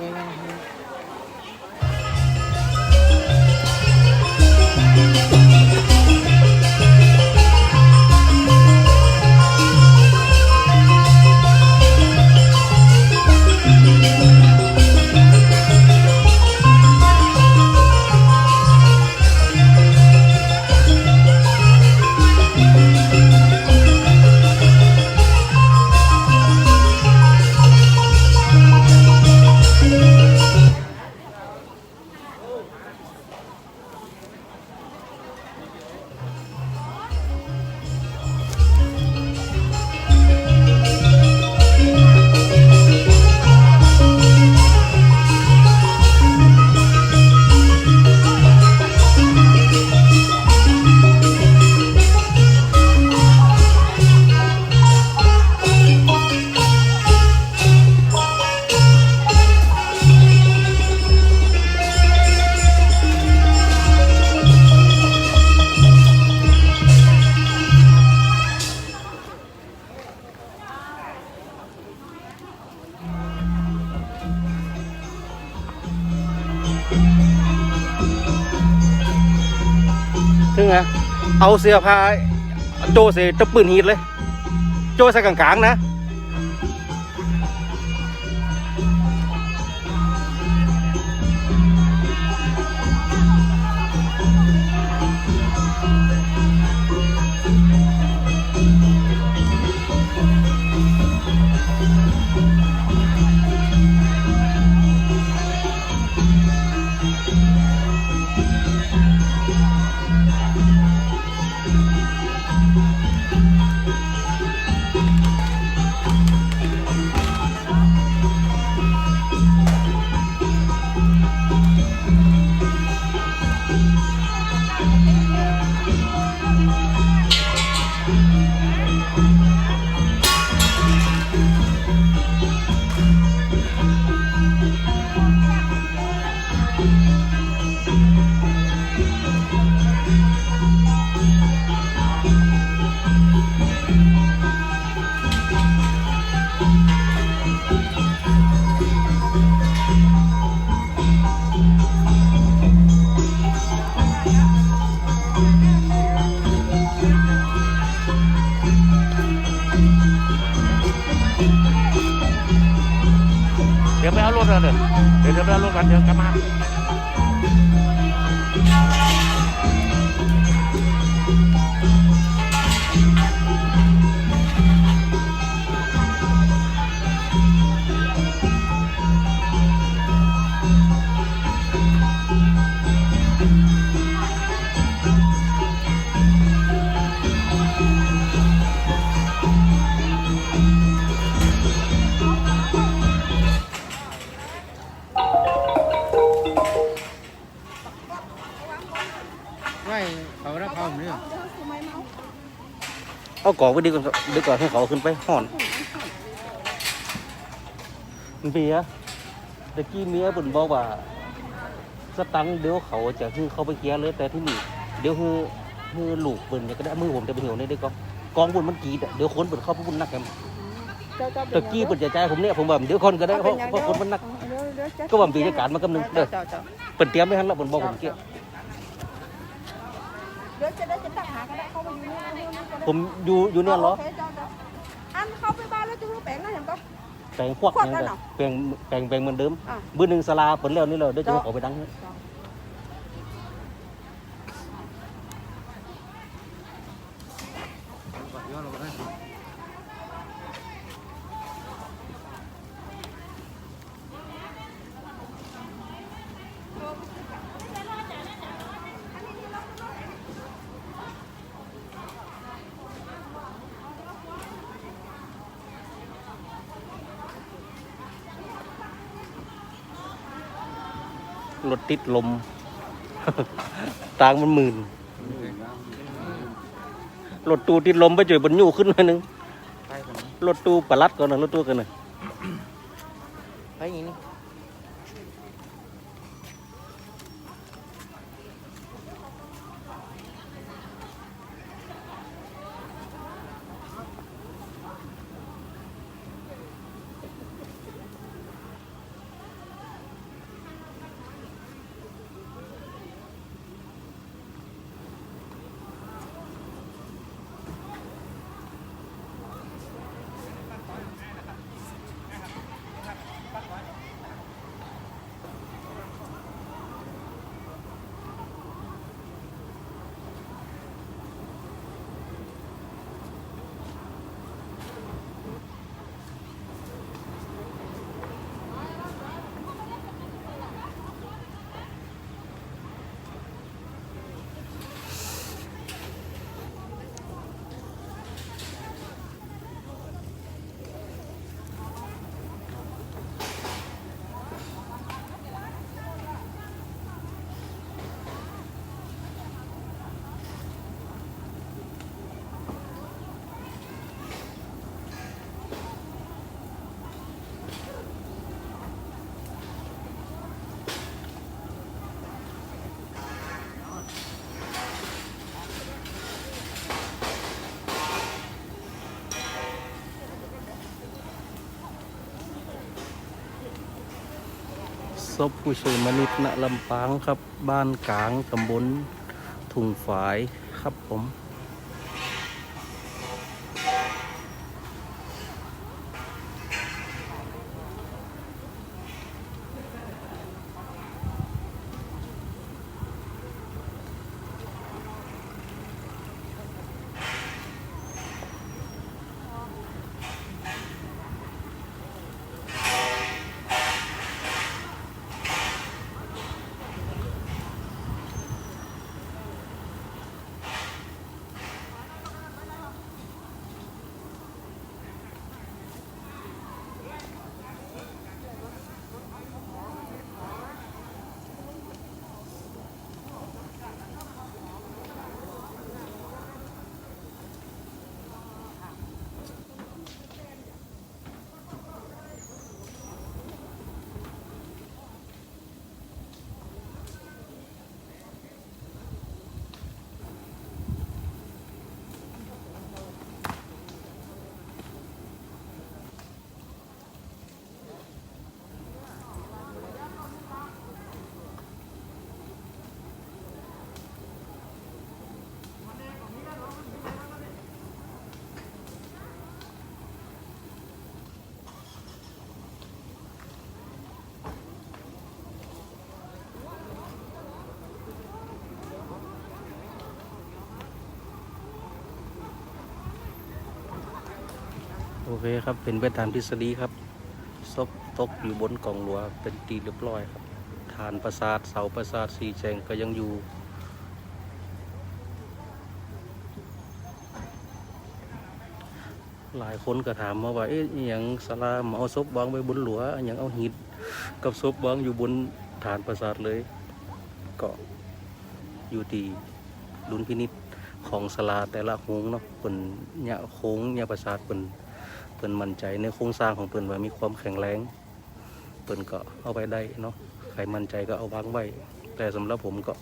ถึ งอะเอาเสื้อผ้าโจเสตะปืนฮีดเลย โจใส่กลางๆนะ เดี๋ยวเอเดี๋ยวเดี๋ยวเดี๋ยวไปเอารถกันเดี๋ยวกลับมา เนี่ยเอากรอกไว้ดีกว่าดีกว่าให้เขาขึ้นไปห่อนเมียตะกี้เมียบุญบอกว่าสตังค์เดี๋ยวเขาจะคือเขาไปเคลียร์เลยแต่ที่นี่เดี๋ยวคือคือลูกเปิ่นเนี่ยก็ได้มือผมจะไปเหี่ยวในได้ก็กองบุญมันกรีดอะเดี๋ยวคนเปิ่นเข้าไปบุญนักกันตะกี้เปิ่นจะใจายผมเนี่ยผมว่าเดี๋ยวคนก็ได้เพราะเพราะคนมันนัก ก็ว่ามันเป็นการมากำนึงเด้อเปิ่นเตรียมไม่ทันแล้วเปิ่นบอกผมเกี้ย เดี๋ยวจะได้จะตั้งหาก็ได้เข้ามาอยู่นี่นะผมอยู่อยู่เนี่ยเหรอโคจ้าจ้าอันเข้าไปบ้านแล้วจะรู้แปลงนะเห็นปะ แปลงพวกพวกเนี่ยนั่นเหรอแปลงแปลงแปลงเหมือนเดิมอะบื้อหนึ่งสลาเปิ่นแล้วนี่เลยเดี๋ยวจะให้เขาไปดังให้ รถติดลม ตางมันหมื่นรถตู้ติดลมไปจ่วยบนอยู่ขึ้นหน่อยหนึงไปคนนี้รถตู้ประลัดก่อนนะรถตู้กันนะไปอย่างนี้ พผู้ช่วยมนิตณลำปางครับ บ้านกลางตำบลทุ่งฝายครับผม โอเคครับ เป็นไปตามทฤษฎีครับศพตกอยู่บนกล่องหลัว เป็นตีเรียบร้อยครับ ฐานประสาทเสาประสาทสีแจงก็ยังอยู่ หลายคนก็ถามมาว่า เอ๊ะอย่างสลามเอาศพวางไว้บนหลัวอย่างเอาหินกับศพวางอยู่บนฐานประสาทเลย ก็อยู่ที่ดุลพินิษของสลาแต่ละโค้งเนาะเป็นเนี่ยโค้งเนี่ยประสาทเป็น เป็นมั่นใจในโครงสร้างของเปิ่นว่ามีความแข็งแรงเปิ่นก็เอาไปได้เนาะใครมั่นใจก็เอาวางไว้ แต่สำหรับผมก็